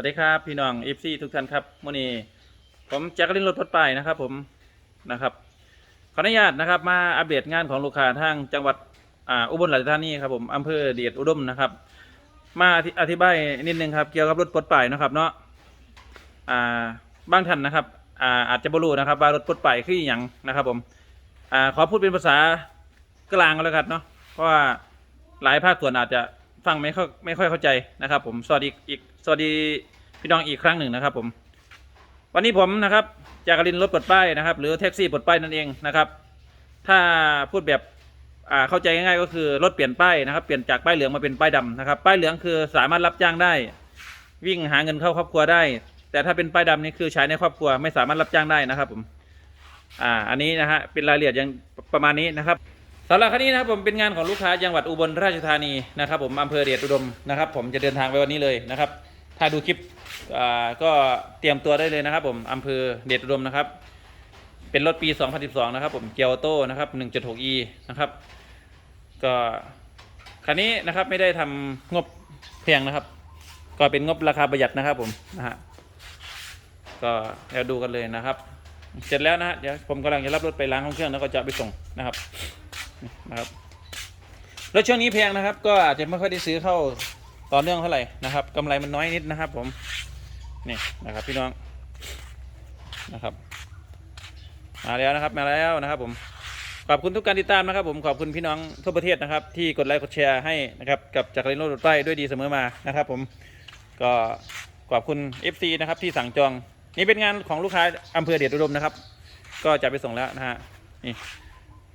วัสดีครับพี่น้องเอฟซีทุกท่านครับมื่อนี้ผมแจ็คลินรถพดไปนะครับ ผมนะครับขออนุญาตนะครับมาอัปเดตงานของลูกค้าทางจังหวัดอ่าอุบลราชธานีครับผมอำเภอเดียดอุดมนะครับ มาอธิบายนิดนึงครับเกี่ยวกับรถปลดป้ายนะครับเนาะอ่าบางท่านนะครับอ่าอาจจะบรู้นะครับว่ารถปลดป้ายคืออหย่างนะครับ ผมอ่าขอพูดเป็นภาษากลางก็แล้วกันเนาะเพราะว่าหลายภาคส่วนอาจจะ ฟังไม่ค่อยไม่ค่อยเข้าใจนะครับ ผมสวัสดีอีกสวัสดีพี่น้องอีกครั้งหนึ่งนะครับ ผม วันนี้ผมนะครับจากรินรถปลดป้ายนะครับ หรือแท็กซี่ปลดป้ายนั่นเองนะครับ ถ้าพูดแบบอ่าเข้าใจง่ายๆก็คือรถเปลี่ยนป้ายนะครับ เปลี่ยนจากป้ายเหลืองมาเป็นป้ายดำนะครับ ป้ายเหลืองคือสามารถรับจ้างได้ วิ่งหาเงินเข้าครอบครัวได้ แต่ถ้าเป็นป้ายดำนี่คือใช้ในครอบครัวไม่สามารถรับจ้างได้นะครับ ผม อ่า อันนี้นะฮะเป็นรายละเอียดอย่างประมาณนี้นะครับ สำหรับครั้นี้นะครับผมเป็นงานของลูกค้าจังหวัดอุบลราชธานีนะครับผมอำเภอเดชอุดมนะครับ ผมจะเดินทางไปวันนี้เลยนะครับ ถ้าดูคลิปก็เตรียมตัวได้เลยนะครับ ผมอำเภอเดชอุดมนะครับ เป็นรถปี 2012 นะครับ ผมเกียวโต้นะครับ 1.6e นะครับ ก็คันนี้นะครับไม่ได้ทำงบแพงนะครับ ก็เป็นงบราคาประหยัดนะครับ ผมนะฮะก็เดี๋ยวดูกันเลยนะครับ เสร็จแล้วนะฮะเดี๋ยวผมกำลังจะรับรถไปล้างห้องเครื่องแล้วก็จะไปส่งนะครับ นะครับรถช่วงนี้แพงนะครับ ก็อาจจะไม่ค่อยได้ซื้อเข้าต่อเนื่องเท่าไหร่นะครับกำไรมันน้อยนิดนะครับ ผมนี่นะครับ พี่น้องนะครับ มาแล้วนะครับมาแล้วนะครับ ผมขอบคุณทุกการติดตามนะครับ ผมขอบคุณพี่น้องทั่วประเทศนะครับ ที่กดไลค์กดแชร์ให้นะครับกับจากเรนโรดรถไฟด้วยดีเสมอมานะครับ ผมก็ขอบคุณ FC นะครับที่สั่งจอง นี่เป็นงานของลูกค้าอำเภอเดชอุดมนะครับ ก็จะไปส่งแล้วนะฮะนี่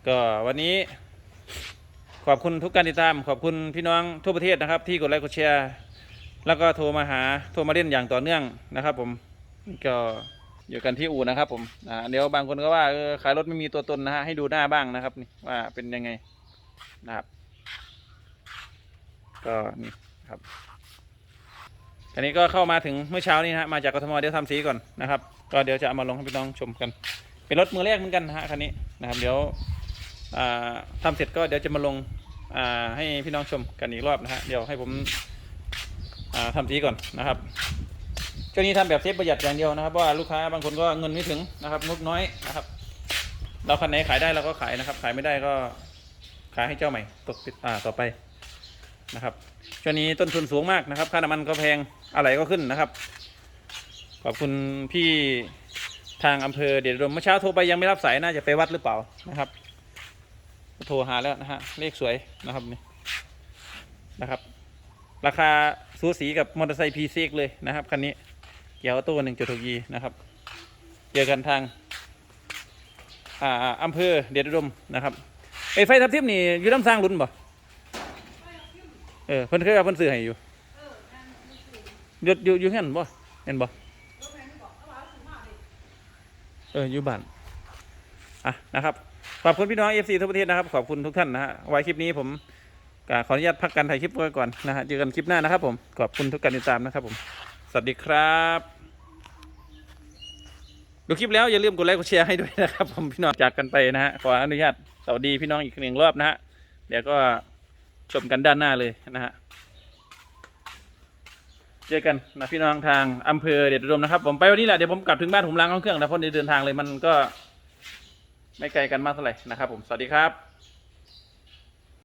ก็วันนี้ ขอบคุณทุกการติดตาม ขอบคุณพี่น้องทั่วประเทศนะครับ ที่กดไลค์กดแชร์แล้วก็โทรมาหาโทรมาเล่นอย่างต่อเนื่องนะครับ ผมก็อยู่กันที่อู่นะครับ ผมอ่าเดี๋ยวบางคนก็ว่าเออขายรถไม่มีตัวตนนะฮะให้ดูหน้าบ้างนะครับนี่ว่าเป็นยังไงนะครับก็นี่ครับอันนี้ก็เข้ามาถึงเมื่อเช้านี้นะฮะมาจากกทมเดี๋ยวทำสีก่อนนะครับ ก็เดี๋ยวจะเอามาลงให้พี่น้องชมกัน เป็นรถมือแรกเหมือนกันนะฮะคันนี้นะครับ เดี๋ยว อ่าทำเสร็จก็เดี๋ยวจะมาลงาให้พี่น้องชมกันอีกรอบนะฮะเดี๋ยวให้ผมอ่าทำสีก่อนนะครับช่วงนี้ทำแบบเซฟประหยัดอย่างเดียวนะครับเพราะว่าลูกค้าบางคนก็เงินไม่ถึงนะครับงบน้อยนะครับ เราคันไหนขายได้เราก็ขายนะครับ ขายไม่ได้ก็ขายให้เจ้าใหม่ตกอ่าต่อไปนะครับช่วงนี้ต้นทุนสูงมากนะครับ ค่าน้ำมันก็แพงอะไรก็ขึ้นนะครับ ขอบคุณพี่ทางอำเภอเดชอุดมเมื่อเช้าโทรไปยังไม่รับสายน่าจะไปวัดหรือเปล่านะครับ โทรหาแล้วนะฮะ เลขสวยนะครับนี่นะครับ ราคาสูสีกับมอเตอร์ไซค์พีซีกเลยนะครับคันนี้เกียร์ออโต้หนึ่งจุดหกยีนะครับ เจอกันทาง อ่าอำเภอเดชอุดมนะครับไอไฟทับทิมนี่อยู่น้ำสร้างรุ่นบ่เออเพิ่นเคยเอาเพิ่นซื้อให้อยู่อยู่อยู่อยู่เห็นบ่เห็นบ่เอออยู่บ้านอะนะครับ ขอบคุณพี่น้องเอฟซีทั่วประเทศนะครับ ขอบคุณทุกท่านนะฮะไว้คลิปนี้ผมขออนุญาตพักการถ่ายคลิปไว้ก่อนนะฮะเจอกันคลิปหน้านะครับ ผม ขอบคุณทุกการติดตามนะครับผม สวัสดีครับ ดูคลิปแล้วอย่าลืมกดไลค์กดแชร์ให้ด้วยนะครับผมพี่น้องจากกันไปนะฮะขออนุญาตสวัสดีพี่น้องอีกหนึ่งรอบนะฮะเดี๋ยวก็ชมกันด้านหน้าเลยนะฮะเจอกันนะพี่น้องทางอำเภอเดชอุดมนะครับ ผมไปวันนี้แหละเดี๋ยวผมกลับถึงบ้านผมล้างห้องเครื่องแล้วเพราะเดินทางเลยมันก็ ไม่ไกลกันมากเท่าไหร่นะครับผม สวัสดีครับ